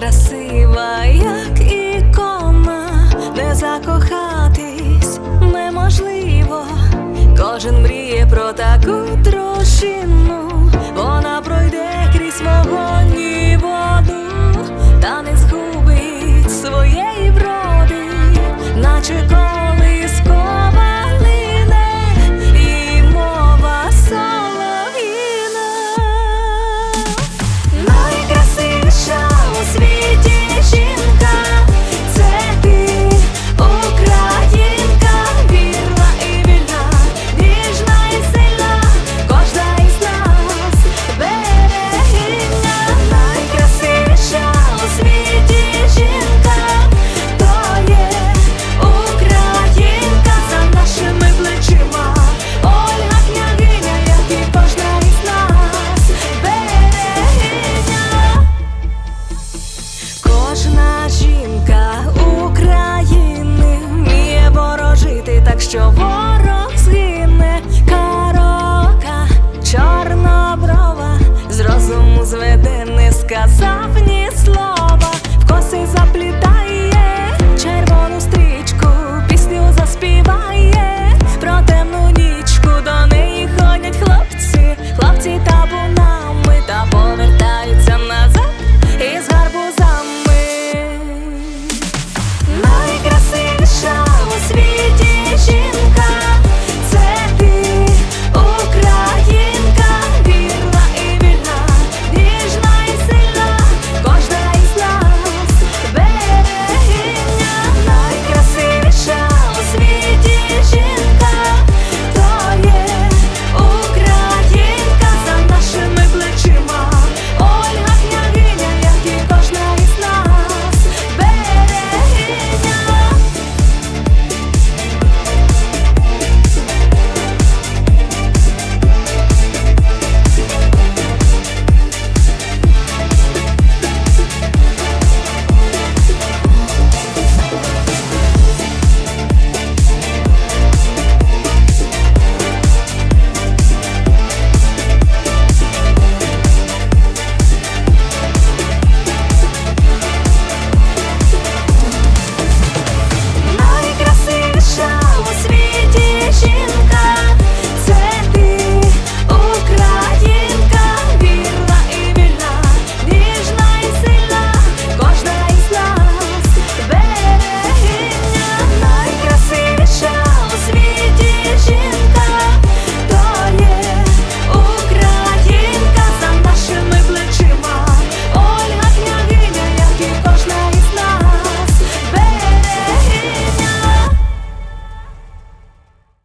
красива, як ікона, не закохатись неможливо, кожен мріє про таку. Кожна жінка України. Міє ворожити, так що вона